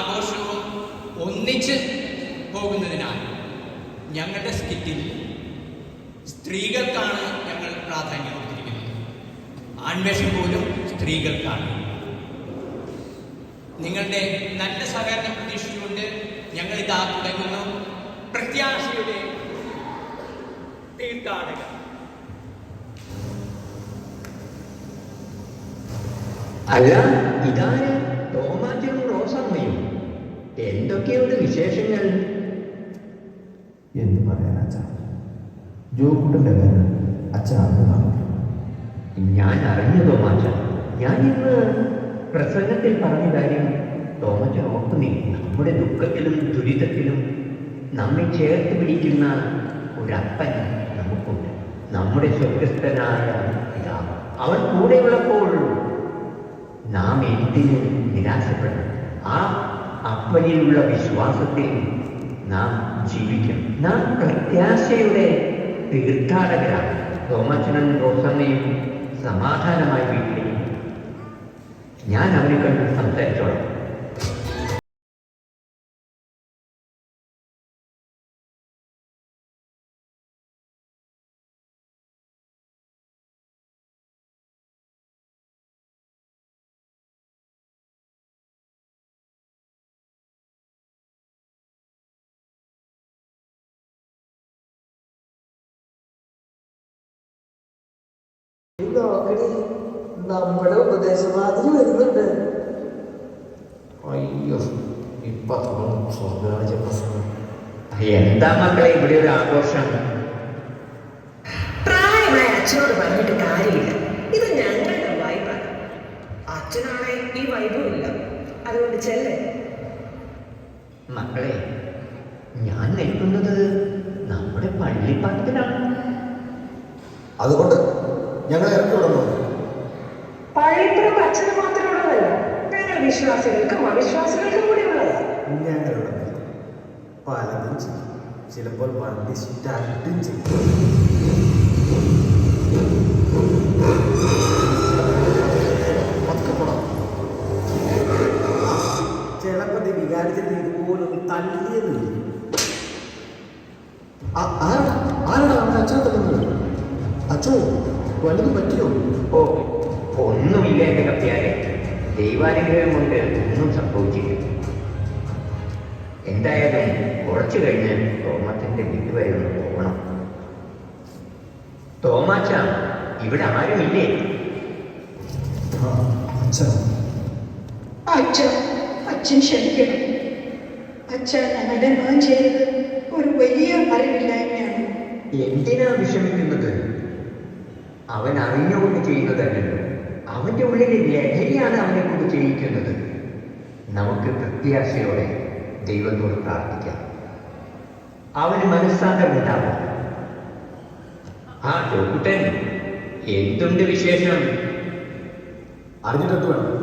ആഘോഷവും ഒന്നിച്ച് പോകുന്നതിനാൽ ഞങ്ങളുടെ സ്കിറ്റിൽ സ്ത്രീകൾക്കാണ് ഞങ്ങൾ പ്രാധാന്യം കൊടുത്തിരിക്കുന്നത്. ആൺവേഷം പോലും സ്ത്രീകൾക്കാണ്. നിങ്ങളുടെ നല്ല സഹകരണം പ്രതീക്ഷിച്ചുകൊണ്ട് ഞങ്ങൾ ഇതാ തുടങ്ങുന്നു. പ്രത്യാശയുടെ തീർത്ഥാടകർ. അല്ല റോസമ്മയും എന്തൊക്കെയുണ്ട് വിശേഷങ്ങൾ? എന്ത് പറയാൻ അച്ഛ? ജോക്കുട്ടന്റെ കാര്യം അച്ഛൻ അറിഞ്ഞതാണ് ഞാൻ അറിഞ്ഞു ടോമാച്ച ഞാൻ ഇന്ന് പ്രസംഗത്തിൽ പറഞ്ഞ കാര്യം ടോമച്ച ഓർക്കുന്നേ? നമ്മുടെ ദുഃഖത്തിലും ദുരിതത്തിലും നമ്മെ ചേർത്ത് പിടിക്കുന്ന ഒരപ്പൻ നമുക്കുണ്ട്. നമ്മുടെ സ്വർഗസ്ഥനായ പിതാവ്. അവൻ കൂടെയുള്ളപ്പോൾ നാം എന്തിനും നിരാശപ്പെടണം ആ അപ്പനിലുള്ള വിശ്വാസത്തിൽ നാം ജീവിക്കണം നാം പ്രത്യാശയുടെ തീർത്ഥാടകരാണ്. തോമച്ചനും റോസമ്മയും സമാധാനമായി വീട്ടിലേക്ക് ഞാൻ അവരെ കണ്ട് സംസാരിച്ചോളാം. നോക്കണി നമ്മുടെ ഉപദേശമാതിരി വരുന്നുണ്ട്. അയ്യോ ഇപ്പൊ സ്വർഗരാജ പ്രസംഗം. എന്താ മക്കളെ ഇവിടെ ഒരു ആഘോഷം? പ്രായമായ അച്ഛനോട് പറഞ്ഞിട്ട് കാര്യമില്ല. ഇത് ഞങ്ങളുടെ വൈബാണ് അച്ഛനാണെ ഈ വൈബും ഇല്ല. അതുകൊണ്ട് ചെല്ലേ. മക്കളെ ഞാൻ നിൽക്കുന്നത് നമ്മുടെ പള്ളിപ്പാട്ടത്തിലാണ്. അതുകൊണ്ട് ഞങ്ങൾ ഇറക്കി വിടണോ? പള്ളിപ്പുറം അച്ഛന് മാത്രമുള്ളതല്ല ഞങ്ങൾ വിശ്വാസികൾക്കും അവിശ്വാസികൾക്കും കൂടി ഉള്ളതാണ് ഞങ്ങളുടെ പലതും ചെയ്യും. ചിലപ്പോൾ വണ്ടി സ്റ്റാർട്ടും ചെയ്യും. ചിലപ്പോൾ നീ വികാരിച്ചിട്ട് ഇതുപോലൊന്ന് തല്ലിയെന്ന് വരും. ആ- ആരാടാ ആരാടാ അവന്റെ അച്ഛനെ തല്ലുന്നത്? അച്ഛോ വല്ലതും പറ്റിയോ? ഓ ഒന്നുമില്ല എന്റെ കപ്പ്യാരെ ദൈവാനുഗ്രഹം കൊണ്ട് ഒന്നും സംഭവിച്ചില്ല. എന്തായാലും കുറച്ചു കഴിഞ്ഞ് തോമത്തിന്റെ വീട് വരെ ഒന്ന് പോകണം തോമാച്ച ഇവിടെ ആരുമില്ലേ? അച്ഛൻ അച്ഛൻ അച്ഛൻ ക്ഷമിക്കണം. അച്ഛൻ ഞങ്ങളുടെ മകൻ ചെയ്തത് ഒരു വലിയ അറിവില്ലായ്മയാണ്. എന്തിനാ വിഷമിക്കുന്നത്? അവൻ അറിഞ്ഞുകൊണ്ട് ചെയ്യുന്നതല്ലല്ലോ. അവന്റെ ഉള്ളിലെ ലഹരിയാണ് അവനെ കൊണ്ട് ചെയ്യിക്കുന്നത്. നമുക്ക് പ്രത്യാശയോടെ ദൈവത്തോട് പ്രാർത്ഥിക്കാം. അവന് മനസ്സാന്തരം ഉണ്ടാവും ആ ഡോക്ടൻ എന്തുണ്ട് വിശേഷം? അറിഞ്ഞിട്ടു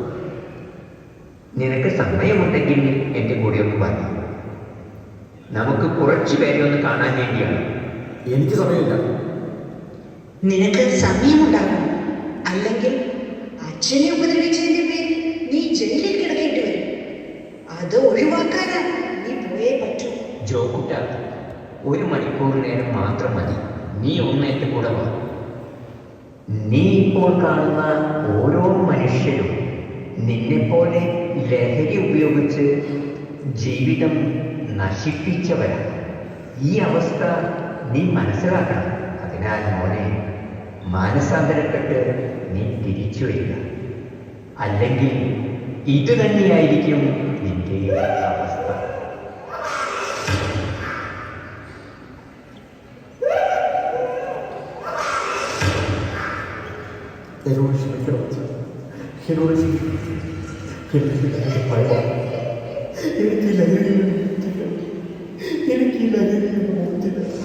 നിനക്ക് സമയമുണ്ടെങ്കിൽ എന്റെ കൂടെ ഒന്ന് വരണം നമുക്ക് കുറച്ചു പേരെ ഒന്ന് കാണാൻ വേണ്ടിയാണ്. എനിക്ക് സമയമില്ല. നിനക്ക് സമയമുണ്ടാകണം അല്ലെങ്കിൽ അച്ഛനെ ഉപദ്രവിച്ചതിന്റെ പേരിൽ നീ ജയിലിൽ കിടക്കേണ്ടി വരും. അത് ഒഴിവാക്കാനാ നീ പോയേ പറ്റൂ. ജോക്കുട്ട ഒരു മണിക്കൂർ നേരം മാത്രം മതി. നീ ഒന്ന് എന്റെ കൂടെ വാ. നീ ഇപ്പോൾ കാണുന്ന ഓരോ മനുഷ്യരും നിന്നെപ്പോലെ ലഹരി ഉപയോഗിച്ച് ജീവിതം നശിപ്പിച്ചവരാണ്. ഈ അവസ്ഥ നീ മനസ്സിലാക്കണം. അതിനാൽ മോനെ മാനസാന്തരപ്പെട്ട് നീ തിരിച്ചു വരിക. അല്ലെങ്കിൽ ഇത് തന്നെയായിരിക്കും നിന്റെ അവസ്ഥ. എന്നോട് ക്ഷമിക്കണം എനിക്ക് ലഹരി എനിക്ക് ലഹരി ലഹരിയിൽ നിന്ന് മുക്തി വേണം. എനിക്ക് ഈ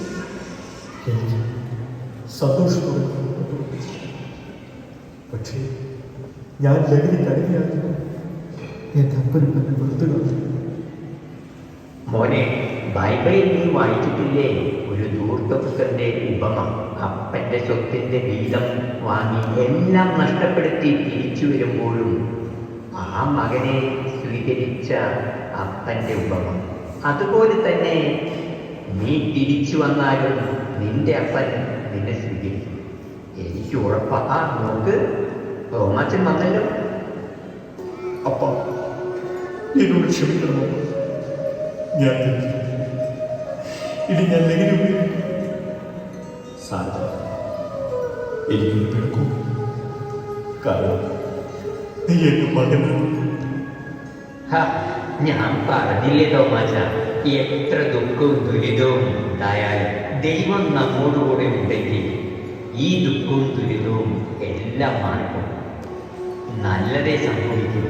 സന്തോഷത്തോടെ പക്ഷേ ഞാൻ ലഹരി കരുതിയാകുന്നു എന്റെ അപ്പനും വെറുതെ മോനെ ബൈബിളിൽ നീ വായിച്ചിട്ടില്ലേ? ഒരു ധൂർത്തപുത്രന്റെ ഉപമ അപ്പന്റെ സ്വത്തിന്റെ വീതം വാങ്ങി എല്ലാം നഷ്ടപ്പെടുത്തി തിരിച്ചു വരുമ്പോഴും ആ മകനെ സ്വീകരിച്ച അപ്പന്റെ ഉപമ. അതുപോലെ തന്നെ നീ തിരിച്ചു വന്നാലും നിന്റെ അപ്പൻ നിന്നെ സ്വീകരിക്കും എനിക്ക് ഉറപ്പാ. ആ നോക്ക്. റോമാച്ചൻ വന്നല്ലോ. അപ്പ എന്നോട് ക്ഷമിക്കണമോ ഞാൻ. ഇനി ഞാൻ ലഹരി ഉപയോഗിക്കും? സാരമില്ല. എനിക്കൊരു പിഴക്കും കാരണം നീ എന്റെ മകനാണ് ഞാൻ പറഞ്ഞില്ലേ തോമാച്ച എത്ര ദുഃഖവും ദുരിതവും ഉണ്ടായാലും ദൈവം നമ്മോടുകൂടെ ഉണ്ടെങ്കിൽ ഈ ദുഃഖവും ദുരിതവും എല്ലാം മാറും നല്ലതേ സംഭവിക്കും.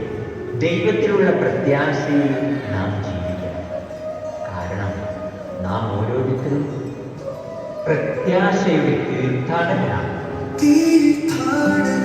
ദൈവത്തിലുള്ള പ്രത്യാശയിൽ നാം ജീവിക്കണം. കാരണം നാം ഓരോരുത്തരും പ്രത്യാശയുടെ തീർത്ഥാടകരാണ്. പ്രത്യാശയുടെ